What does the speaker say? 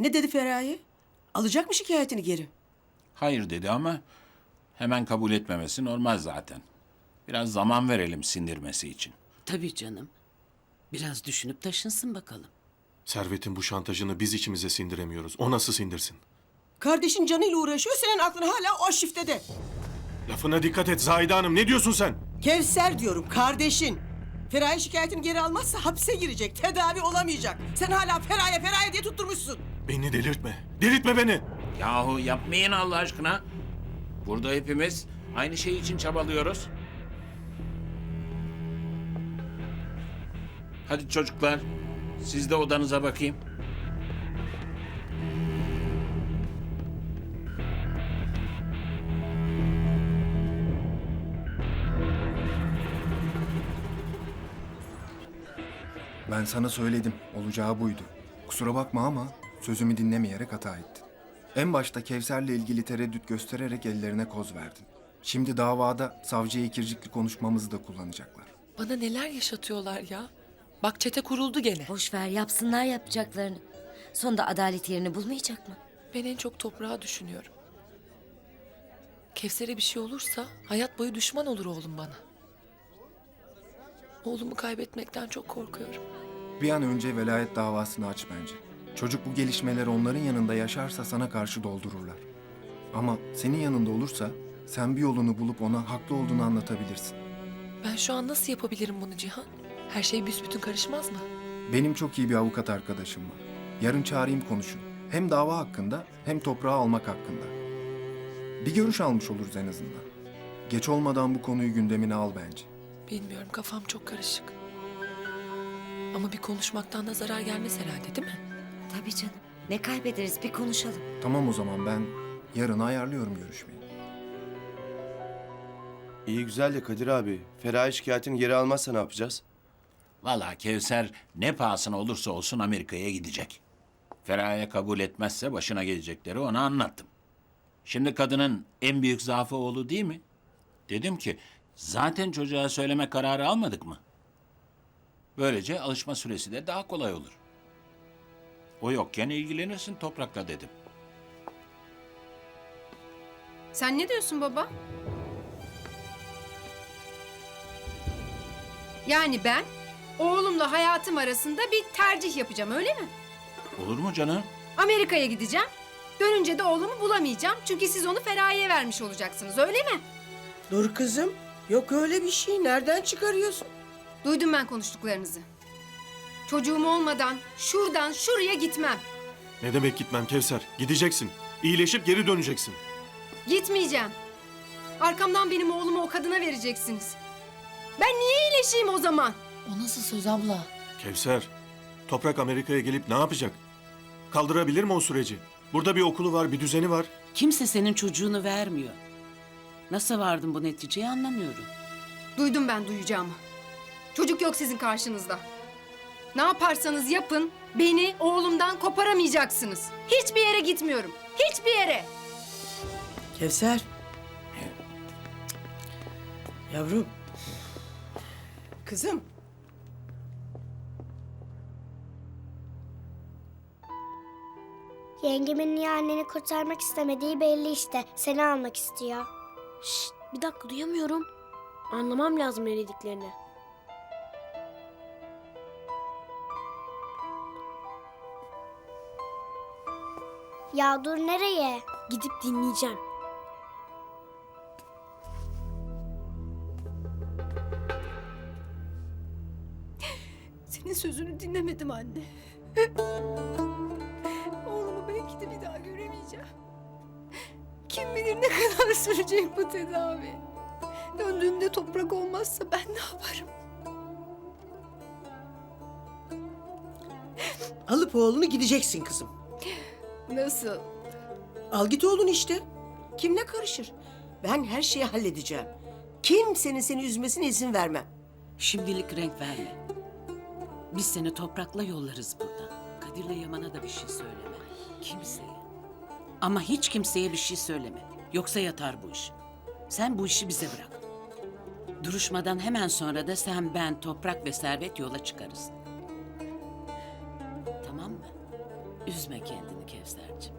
Ne dedi Feraye? Alacak mı şikayetini geri? Hayır dedi ama hemen kabul etmemesi normal zaten. Biraz zaman verelim sindirmesi için. Tabii canım. Biraz düşünüp taşınsın bakalım. Servet'in bu şantajını biz içimize sindiremiyoruz. O nasıl sindirsin? Kardeşin canıyla uğraşıyor, senin aklın hala o şiftede. Lafına dikkat et Zahide Hanım. Ne diyorsun sen? Kevser diyorum, kardeşin. Feraye şikayetini geri almazsa hapse girecek, tedavi olamayacak. Sen hala Feraye, Feraye diye tutturmuşsun. Beni delirtme. Delirtme beni. Yahu yapmayın Allah aşkına. Burada hepimiz aynı şey için çabalıyoruz. Hadi çocuklar, siz de odanıza bakayım. Ben sana söyledim. Olacağı buydu. Kusura bakma ama sözümü dinlemeyerek hata ettin. En başta Kevser'le ilgili tereddüt göstererek ellerine koz verdin. Şimdi davada savcıya ikircikli konuşmamızı da kullanacaklar. Bana neler yaşatıyorlar ya. Bak çete kuruldu gene. Boş ver yapsınlar yapacaklarını. Sonunda adalet yerini bulmayacak mı? Ben en çok toprağı düşünüyorum. Kevser'e bir şey olursa hayat boyu düşman olur oğlum bana. Oğlumu kaybetmekten çok korkuyorum. Bir an önce velayet davasını aç bence. Çocuk bu gelişmeleri onların yanında yaşarsa sana karşı doldururlar. Ama senin yanında olursa sen bir yolunu bulup ona haklı olduğunu anlatabilirsin. Ben şu an nasıl yapabilirim bunu Cihan? Her şey büsbütün karışmaz mı? Benim çok iyi bir avukat arkadaşım var. Yarın çağırayım konuşun. Hem dava hakkında hem toprağı almak hakkında. Bir görüş almış oluruz en azından. Geç olmadan bu konuyu gündemine al bence. Bilmiyorum kafam çok karışık. Ama bir konuşmaktan da zarar gelmez herhalde değil mi? Tabii canım. Ne kaybederiz bir konuşalım. Tamam o zaman ben yarın ayarlıyorum görüşmeyi. İyi güzel de Kadir abi. Feraye şikayetini geri almazsa ne yapacağız? Vallahi Kevser ne pahasına olursa olsun Amerika'ya gidecek. Feraye kabul etmezse başına gelecekleri ona anlattım. Şimdi kadının en büyük zaafı oğlu değil mi? Dedim ki zaten çocuğa söyleme kararı almadık mı? Böylece alışma süresi de daha kolay olur. O yokken ilgilenirsin toprakla dedim. Sen ne diyorsun baba? Yani ben oğlumla hayatım arasında bir tercih yapacağım öyle mi? Olur mu canım? Amerika'ya gideceğim. Dönünce de oğlumu bulamayacağım. Çünkü siz onu Feraye'ye vermiş olacaksınız öyle mi? Dur kızım, yok öyle bir şey. Nereden çıkarıyorsun? Duydum ben konuştuklarınızı. Çocuğum olmadan şuradan şuraya gitmem. Ne demek gitmem Kevser? Gideceksin. İyileşip geri döneceksin. Gitmeyeceğim. Arkamdan benim oğlumu o kadına vereceksiniz. Ben niye iyileşeyim o zaman? O nasıl söz abla? Kevser, Toprak Amerika'ya gelip ne yapacak? Kaldırabilir mi o süreci? Burada bir okulu var, bir düzeni var. Kimse senin çocuğunu vermiyor. Nasıl vardın bu neticeye anlamıyorum. Duydum ben duyacağımı. Çocuk yok sizin karşınızda. Ne yaparsanız yapın beni oğlumdan koparamayacaksınız. Hiçbir yere gitmiyorum. Hiçbir yere. Kevser. Yavrum. Kızım. Yengemin niye anneni kurtarmak istemediği belli işte. Seni almak istiyor. Şşt, bir dakika duyamıyorum. Anlamam lazım ne dediklerini. Ya dur nereye? Gidip dinleyeceğim. Senin sözünü dinlemedim anne. Oğlumu belki de bir daha göremeyeceğim. Kim bilir ne kadar sürecek bu tedavi. Döndüğümde toprak olmazsa ben ne yaparım? Alıp oğlunu gideceksin kızım. Nasıl? Al git oğlunu işte. Kim ne karışır? Ben her şeyi halledeceğim. Kimsenin seni üzmesine izin vermem. Şimdilik renk verme. Biz seni toprakla yollarız buradan. Kadir'le Yaman'a da bir şey söyleme. Kimseye. Ama hiç kimseye bir şey söyleme. Yoksa yatar bu iş. Sen bu işi bize bırak. Duruşmadan hemen sonra da sen, ben, Toprak ve Servet yola çıkarız. Tamam mı? Üzme kendini Kevser'cim.